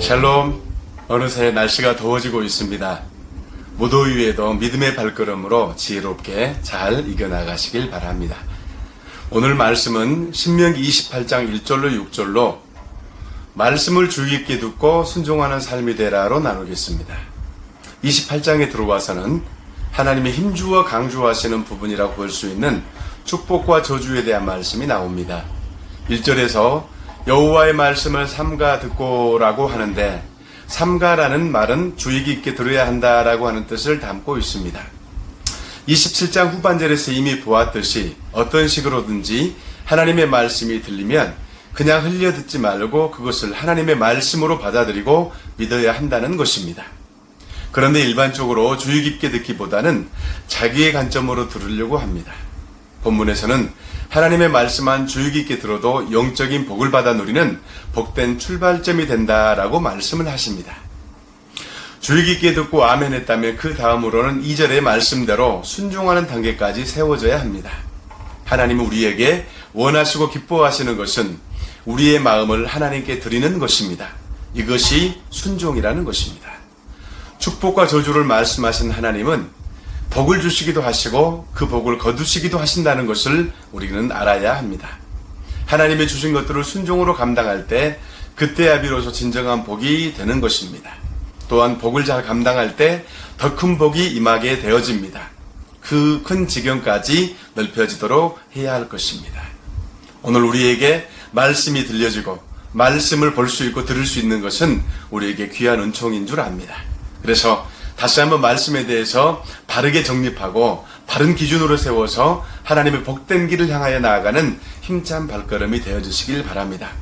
샬롬. 어느새 날씨가 더워지고 있습니다. 무더위에도 믿음의 발걸음으로 지혜롭게 잘 이겨나가시길 바랍니다. 오늘 말씀은 신명기 28장 1절로 6절로 말씀을 주의 깊게 듣고 순종하는 삶이 되라로 나누겠습니다. 28장에 들어와서는 하나님의 힘주어 강조하시는 부분이라고 볼 수 있는 축복과 저주에 대한 말씀이 나옵니다. 1절에서 여호와의 말씀을 삼가 듣고라고 하는데 삼가라는 말은 주의 깊게 들어야 한다라고 하는 뜻을 담고 있습니다. 27장 후반절에서 이미 보았듯이 어떤 식으로든지 하나님의 말씀이 들리면 그냥 흘려 듣지 말고 그것을 하나님의 말씀으로 받아들이고 믿어야 한다는 것입니다. 그런데 일반적으로 주의 깊게 듣기보다는 자기의 관점으로 들으려고 합니다. 본문에서는 하나님의 말씀만 주의 깊게 들어도 영적인 복을 받아 누리는 복된 출발점이 된다라고 말씀을 하십니다. 주의 깊게 듣고 아멘 했다면 그 다음으로는 2절의 말씀대로 순종하는 단계까지 세워져야 합니다. 하나님은 우리에게 원하시고 기뻐하시는 것은 우리의 마음을 하나님께 드리는 것입니다. 이것이 순종이라는 것입니다. 축복과 저주를 말씀하신 하나님은 복을 주시기도 하시고 그 복을 거두시기도 하신다는 것을 우리는 알아야 합니다. 하나님이 주신 것들을 순종으로 감당할 때 그때야 비로소 진정한 복이 되는 것입니다. 또한 복을 잘 감당할 때 더 큰 복이 임하게 되어집니다. 그 큰 지경까지 넓혀지도록 해야 할 것입니다. 오늘 우리에게 말씀이 들려지고 말씀을 볼 수 있고 들을 수 있는 것은 우리에게 귀한 은총인 줄 압니다. 그래서 다시 한번 말씀에 대해서 바르게 정립하고 바른 기준으로 세워서 하나님의 복된 길을 향하여 나아가는 힘찬 발걸음이 되어 주시길 바랍니다.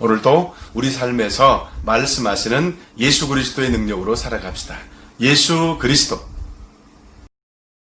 오늘도 우리 삶에서 말씀하시는 예수 그리스도의 능력으로 살아갑시다. 예수 그리스도